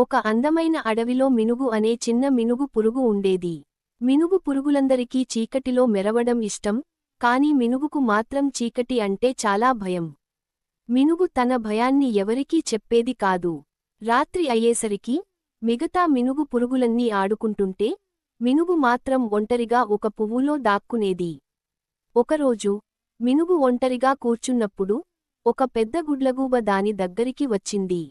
ఒక అందమైన అడవిలో మినుగు అనే చిన్న మినుగు పురుగు ఉండేది. మినుగు పురుగులందరికీ చీకటిలో మెరవడం ఇష్టం కాని మినుగుకు మాత్రం చీకటి అంటే చాలా భయం. మినుగు తన భయాన్ని ఎవరికీ చెప్పేది కాదు. రాత్రి అయ్యేసరికి మిగతా మినుగు పురుగులన్నీ ఆడుకుంటుంటే మినుగు మాత్రం ఒంటరిగా ఒక పువ్వులో దాక్కునేది. ఒకరోజు మినుగు ఒంటరిగా కూర్చున్నప్పుడు ఒక పెద్ద గుడ్లగూబ దాని దగ్గరికి వచ్చింది.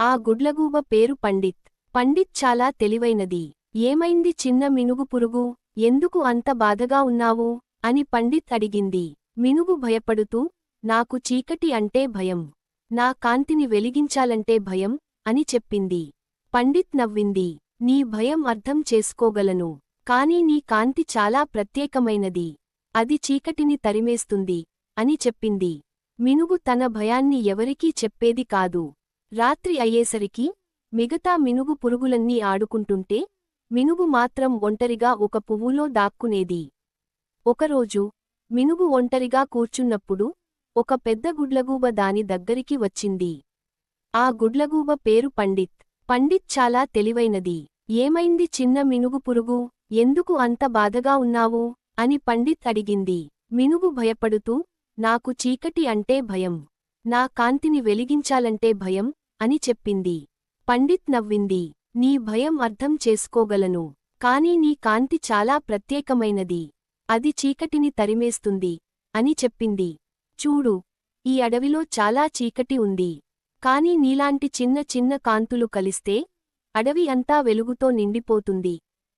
ఆ గుడ్లగూబ పేరు పండిత్. పండిత్ చాలా తెలివైనది. ఏమైంది చిన్న మినుగు పురుగు? ఎందుకు అంత బాధగా ఉన్నావు? అని పండిత్ అడిగింది. మినుగు భయపడుతూ నాకు చీకటి అంటే భయం. నా కాంతిని వెలిగించాలంటే భయం అని చెప్పింది. పండిత్ నవ్వింది. నీ భయం అర్థం చేసుకోగలను. కాని నీ కాంతి చాలా ప్రత్యేకమైనది. అది చీకటిని తరిమేస్తుంది అని చెప్పింది. మినుగు తన భయాన్ని ఎవరికీ చెప్పేది కాదు. రాత్రి అయ్యేసరికి మిగతా మినుగు పురుగులన్నీ ఆడుకుంటుంటే మినుగు మాత్రం ఒంటరిగా ఒక పువ్వులో దాక్కునేది. ఒకరోజు మినుగు ఒంటరిగా కూర్చున్నప్పుడు ఒక పెద్ద గుడ్లగూబ దాని దగ్గరికి వచ్చింది. ఆ గుడ్లగూబ పేరు పండిత్. పండిత్ చాలా తెలివైనది. ఏమైంది చిన్న మినుగు పురుగు? ఎందుకు అంత బాధగా ఉన్నావు? అని పండిత్ అడిగింది. మినుగు భయపడుతూ నాకు చీకటి అంటే భయం. నా కాంతిని వెలిగించాలంటే భయం. అని చెప్పింది. పండిత్ నవ్వింది. నీ భయం అర్థం చేసుకోగలను. కాని నీ కాంతి చాలా ప్రత్యేకమైనది. అది చీకటిని తరిమేస్తుంది అని చెప్పింది. చూడు ఈ అడవిలో చాలా చీకటి ఉంది. కాని నీలాంటి చిన్న చిన్న కాంతులు కలిస్తే అడవి అంతా వెలుగుతో నిండిపోతుంది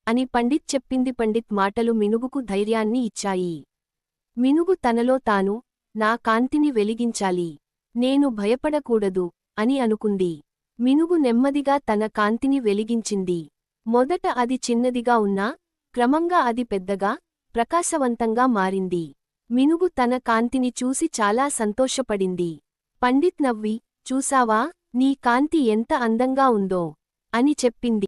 అని పండిత్ చెప్పింది. పండిత్ మాటలు మినుగుకు ధైర్యాన్ని ఇచ్చాయి. మినుగు తనలో తాను నా కాంతిని వెలిగించాలి. నేను భయపడకూడదు. అని అనుకుంది. మినుగు నెమ్మదిగా తన కాంతిని వెలిగించింది. మొదట అది చిన్నదిగా ఉన్నా క్రమంగా అది పెద్దగా ప్రకాశవంతంగా మారింది. మినుగు తన కాంతిని చూసి చాలా సంతోషపడింది. పండిత్ నవ్వి చూసావా నీ కాంతి ఎంత అందంగా ఉందో అని చెప్పింది.